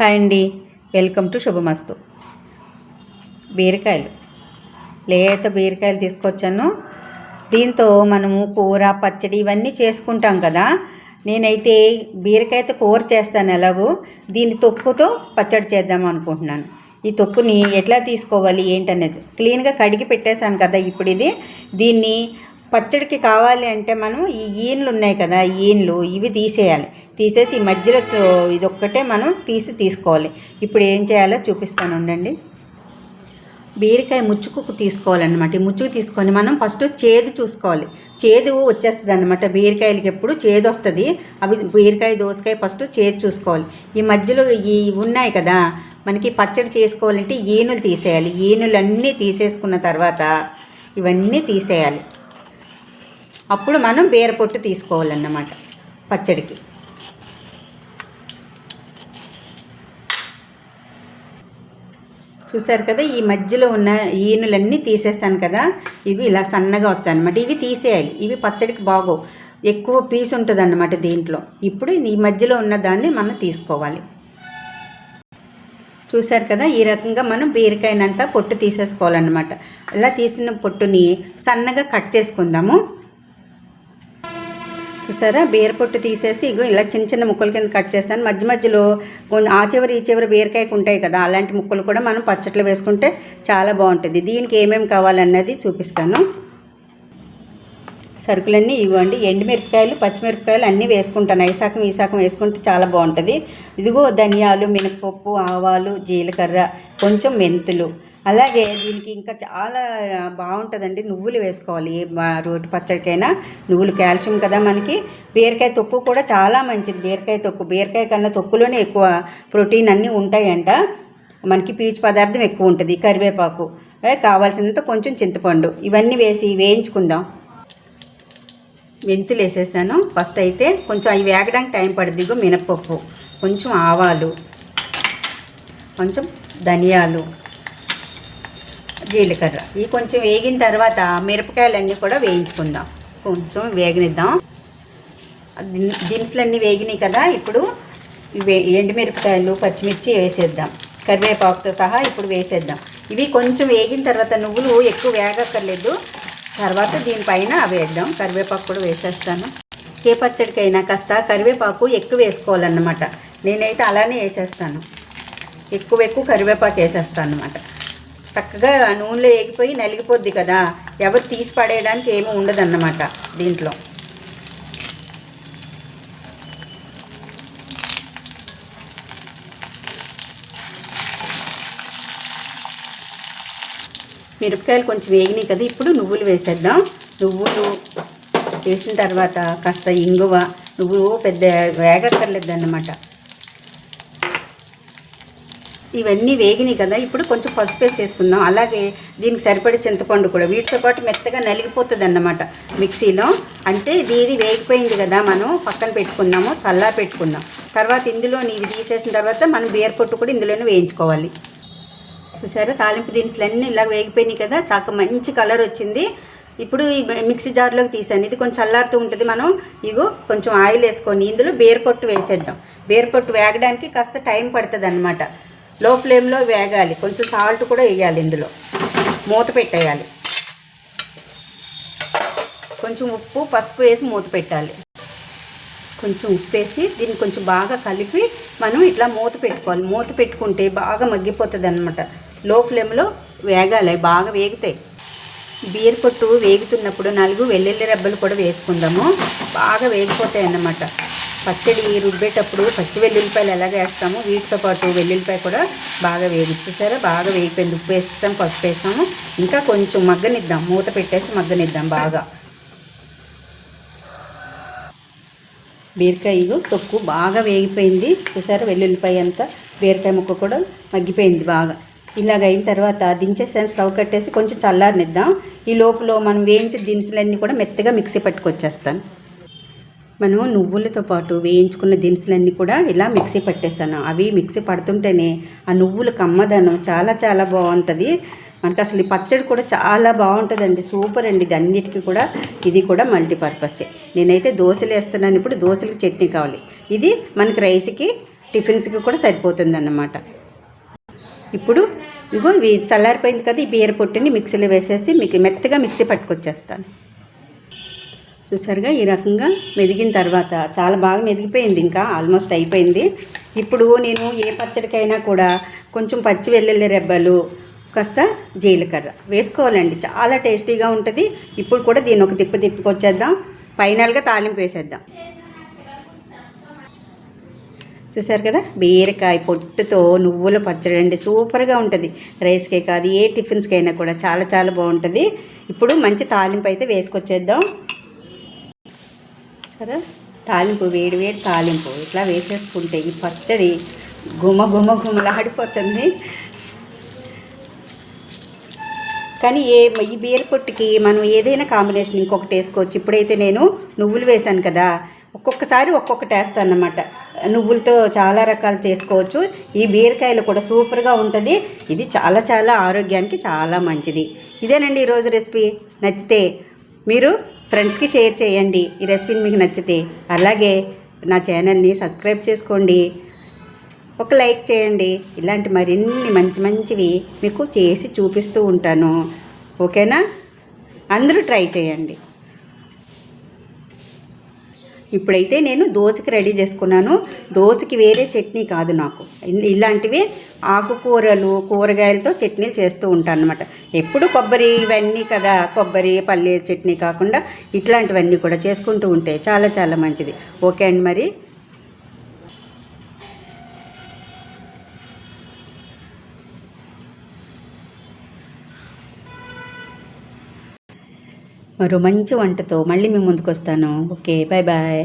Hi అండి. Welcome to శుభమస్తు. బీరకాయలు. లేత బీరకాయలు తీసుకొచ్చాను. దీంతో మనము కూర పచ్చడి ఇవన్నీ చేసుకుంటాం కదా. నేనైతే బీరకాయతో కూర చేస్తాను ఎలాగో. దీని తొక్కుతో పచ్చడి చేద్దాం అనుకుంటున్నాను. ఈ తొక్కుని ఎట్లా తీసుకోవాలి ఏంటనేది. క్లీన్గా కడిగి పెట్టేశాను కదా ఇప్పుడు ఇది దీన్ని పచ్చడికి కావాలి అంటే మనం ఈ ఈన్లు ఉన్నాయి కదా ఈన్లు ఇవి తీసేయాలి. తీసేసి ఈ మధ్యలో ఇదొక్కటే ఇది ఒక్కటే మనం పీసు తీసుకోవాలి. ఇప్పుడు ఏం చేయాలో చూపిస్తాను ఉండండి. బీరకాయ ముచ్చుకు తీసుకోవాలన్నమాట. ఈ ముచ్చుకు తీసుకొని మనం ఫస్ట్ చేదు చూసుకోవాలి. చేదు వచ్చేస్తుంది అనమాట బీరకాయలకి ఎప్పుడు చేదు వస్తుంది. అవి బీరకాయ దోసకాయ ఫస్ట్ చేదు చూసుకోవాలి. ఈ మధ్యలో ఈ ఉన్నాయి కదా మనకి పచ్చడి చేసుకోవాలంటే ఈనులు తీసేయాలి. ఈనులన్నీ తీసేసుకున్న తర్వాత ఇవన్నీ తీసేయాలి. అప్పుడు మనం బీర పొట్టు తీసుకోవాలన్నమాట పచ్చడికి. చూసారు కదా ఈ మధ్యలో ఉన్న ఈనులన్నీ తీసేసాను కదా ఇవి ఇలా సన్నగా వస్తాయి అనమాట ఇవి తీసేయాలి. ఇవి పచ్చడికి బాగోవు. ఎక్కువ పీస్ ఉంటుంది అన్నమాట దీంట్లో. ఇప్పుడు ఈ మధ్యలో ఉన్న దాన్ని మనం తీసుకోవాలి. చూసారు కదా ఈ రకంగా మనం బీరకాయనంతా పొట్టు తీసేసుకోవాలన్నమాట. ఇలా తీసిన పొట్టుని సన్నగా కట్ చేసుకుందాము. చూసారా? బీర పొట్టు తీసేసి ఇగో ఇలా చిన్న చిన్న ముక్కల కింద కట్ చేస్తాను మధ్య మధ్యలో కొంచెం ఆ చివరి ఈ చివరి బీరకాయకు ఉంటాయి కదా అలాంటి ముక్కలు కూడా మనం పచ్చట్లో వేసుకుంటే చాలా బాగుంటుంది. దీనికి ఏమేమి కావాలన్నది చూపిస్తాను. సరుకులన్నీ ఇవ్వండి. ఎండుమిరపకాయలు పచ్చిమిరపకాయలు అన్నీ వేసుకుంటాను. ఐసాకం ఈసాకం వేసుకుంటే చాలా బాగుంటుంది. ఇదిగో ధనియాలు మినపప్పు ఆవాలు జీలకర్ర కొంచెం మెంతులు. అలాగే దీనికి ఇంకా చాలా బాగుంటుందండి నువ్వులు వేసుకోవాలి. రోటి పచ్చడికైనా నువ్వులు కాల్షియం కదా మనకి. బీరకాయ తొక్కు కూడా చాలా మంచిది. బీరకాయ తొక్కు బీరకాయ కన్నా తొక్కులోనే ఎక్కువ ప్రోటీన్ అన్నీ ఉంటాయంట. మనకి పీచు పదార్థం ఎక్కువ ఉంటుంది కరివేపాకు. కావాల్సినంత కొంచెం చింతపండు. ఇవన్నీ వేసి వేయించుకుందాం. మెంతులు వేసేసాను. ఫస్ట్ అయితే కొంచెం అవి వేగడానికి టైం పడుతుంది మినప్పప్పు మినపప్పు కొంచెం ఆవాలు కొంచెం ధనియాలు. జీలకర్ర. ఇవి కొంచెం వేగిన తర్వాత మిరపకాయలన్నీ కూడా వేయించుకుందాం. కొంచెం వేగనిద్దాం. దినుసులన్నీ వేగినాయి కదా ఇప్పుడు ఎండుమిరపకాయలు పచ్చిమిర్చి వేసేద్దాం. కరివేపాకుతో సహా ఇప్పుడు వేసేద్దాం. ఇవి కొంచెం వేగిన తర్వాత నువ్వులు ఎక్కువ వేగక్కర్లేదు. తర్వాత దీనిపైన అవి వేద్దాం. కరివేపాకు కూడా వేసేస్తాను. ఏ పచ్చడికైనా కాస్త కరివేపాకు ఎక్కువ వేసుకోవాలన్నమాట. నేనైతే అలానే వేసేస్తాను. ఎక్కువ ఎక్కువ కరివేపాకు వేసేస్తాను అనమాట చక్కగా నూనెలో వేగిపోయి నలిగిపోద్ది కదా. ఎవరు తీసి పడేయడానికి ఏమీ ఉండదన్నమాట దీంట్లో. మిరపకాయలు కొంచెం వేగినాయి కదా ఇప్పుడు నువ్వులు వేసేద్దాం. నువ్వులు వేసిన తర్వాత కాస్త ఇంగువ. నువ్వులు పెద్ద వేగక్కర్లేదు అన్నమాట ఇవన్నీ వేగినాయి కదా ఇప్పుడు కొంచెం పసుపు వేసేసుకుందాం అలాగే దీనికి సరిపడే చింతపండు కూడా. వీటితో పాటు మెత్తగా నలిగిపోతుంది అన్నమాట మిక్సీలో. అంటే ఇది ఇది వేగిపోయింది కదా మనం పక్కన పెట్టుకుందాము చల్లా పెట్టుకుందాం తర్వాత ఇందులో ఇవి తీసేసిన తర్వాత మనం బీర పొట్టు కూడా ఇందులోనే వేయించుకోవాలి. చూసారా తాలింపు దినుసులు అన్నీ ఇలా వేగిపోయినాయి కదా చాక మంచి కలర్ వచ్చింది. ఇప్పుడు ఈ మిక్సీ జార్లోకి తీసాను. ఇది కొంచెం చల్లారుతూ ఉంటుంది మనం. ఇగో కొంచెం ఆయిల్ వేసుకొని ఇందులో బీరపొట్టు వేసేద్దాం. బీరపొట్టు వేగడానికి కాస్త టైం పడుతుంది అనమాట లో ఫ్లేమ్లో వేగాలి. కొంచెం సాల్ట్ కూడా వేయాలి ఇందులో. మూత పెట్టేయాలి. కొంచెం ఉప్పు పసుపు వేసి మూత పెట్టాలి. కొంచెం ఉప్పు వేసి దీన్ని కొంచెం బాగా కలిపి మనం ఇట్లా మూత పెట్టుకోవాలి. మూత పెట్టుకుంటే బాగా మగ్గిపోతుంది అనమాట లో ఫ్లేమ్లో వేగాలి. బాగా వేగుతాయి. బీర పొట్టు వేగుతున్నప్పుడు నలుగు వెల్లుల్లి రెబ్బలు కూడా వేసుకుందాము. బాగా వేగిపోతాయి అన్నమాట పచ్చడి రుబ్బేటప్పుడు పచ్చి వెల్లుల్లిపాయలు ఎలాగ వేస్తామో వీటితో పాటు వెల్లుల్లిపాయ కూడా బాగా వేగిచ్చేసారా బాగా వేగిపోయింది. ఉప్పు వేస్తాం పసుపు వేస్తాము. ఇంకా కొంచెం మగ్గనిద్దాం. మూత పెట్టేసి మగ్గనిద్దాం బాగా. బీరకాయ తొక్కు బాగా వేగిపోయింది. చూసారా వెల్లుల్లిపాయ అంతా? బీరకాయ ముక్క కూడా మగ్గిపోయింది బాగా. ఇలాగ అయిన తర్వాత దించేసాను స్టవ్ కట్టేసి కొంచెం చల్లారనిద్దాం. ఈ లోపల మనం వేయించిన దినుసులన్నీ కూడా మెత్తగా మిక్సీ పట్టుకొచ్చేస్తాను. మనం నువ్వులతో పాటు వేయించుకున్న దినుసులన్నీ కూడా ఇలా మిక్సీ పట్టేశాను. అవి మిక్సీ పడుతుంటేనే ఆ నువ్వుల కమ్మదనం చాలా చాలా బాగుంటుంది. మనకు అసలు ఈ పచ్చడి కూడా చాలా బాగుంటుందండి. సూపర్ అండి. ఇది అన్నిటికీ కూడా ఇది కూడా మల్టీపర్పసే. నేనైతే దోశలు వేస్తున్నాను. ఇప్పుడు దోశలకు చట్నీ కావాలి. ఇది మనకి రైస్కి టిఫిన్స్కి కూడా సరిపోతుందన్నమాట. ఇప్పుడు ఇగో చల్లారిపోయింది కదా ఈ బీర పొట్టిని మిక్సీలో వేసేసి మిక్ మెత్తగా మిక్సీ పట్టుకొచ్చేస్తాను. చూసారుగా ఈ రకంగా మెదిగిన తర్వాత చాలా బాగా మెదిగిపోయింది ఇంకా ఆల్మోస్ట్ అయిపోయింది. ఇప్పుడు నేను ఏ పచ్చడికైనా కూడా కొంచెం పచ్చి వెల్లుల్లి రెబ్బలు కాస్త జీలకర్ర వేసుకోవాలండి. చాలా టేస్టీగా ఉంటుంది. ఇప్పుడు కూడా దీన్ని ఒక తిప్పు తిప్పుకొచ్చేద్దాం. ఫైనల్గా తాలింపు వేసేద్దాం. చూసారు కదా? బీరకాయ పొట్టుతో నువ్వుల పచ్చడి అండి. సూపర్గా ఉంటుంది. రైస్కే కాదు ఏ టిఫిన్స్కైనా కూడా చాలా చాలా బాగుంటుంది. ఇప్పుడు మంచి తాలింపు అయితే వేసుకొచ్చేద్దాం. కదా? తాలింపు వేడి వేడి తాలింపు. ఇట్లా వేసేసుకుంటే ఈ పచ్చడి గుమ గుమ గుమలాడిపోతుంది కానీ ఏ ఈ బీర పొట్టుకి మనం ఏదైనా కాంబినేషన్ ఇంకొకటి వేసుకోవచ్చు. ఇప్పుడైతే నేను నువ్వులు వేశాను కదా. ఒక్కొక్కసారి ఒక్కొక్కటి వేస్తాను అన్నమాట నువ్వులతో చాలా రకాలు చేసుకోవచ్చు. ఈ బీరకాయలు కూడా సూపర్గా ఉంటుంది. ఇది చాలా చాలా ఆరోగ్యానికి చాలా మంచిది. ఇదేనండి ఈరోజు రెసిపీ. నచ్చితే మీరు ఫ్రెండ్స్కి షేర్ చేయండి. ఈ రెసిపీని మీకు నచ్చితే అలాగే నా ఛానల్ని సబ్స్క్రైబ్ చేసుకోండి. ఒక లైక్ చేయండి. ఇలాంటి మరిన్ని మంచి మంచివి మీకు చేసి చూపిస్తూ ఉంటాను. ఓకేనా? అందరూ ట్రై చేయండి. ఇప్పుడైతే నేను దోశకి రెడీ చేసుకున్నాను. దోశకి వేరే చట్నీ కాదు నాకు. ఇలాంటివి ఆకుకూరలు కూరగాయలతో చట్నీలు చేస్తూ ఉంటాను అనమాట ఎప్పుడు కొబ్బరి ఇవన్నీ కదా కొబ్బరి పల్లీల చట్నీ కాకుండా ఇట్లాంటివన్నీ కూడా చేసుకుంటూ ఉంటే చాలా చాలా మంచిది. ఓకే అండి మరి. మరో మంచి వంటతో మళ్ళీ మీ ముందుకు వస్తాను ఓకే బాయ్ బాయ్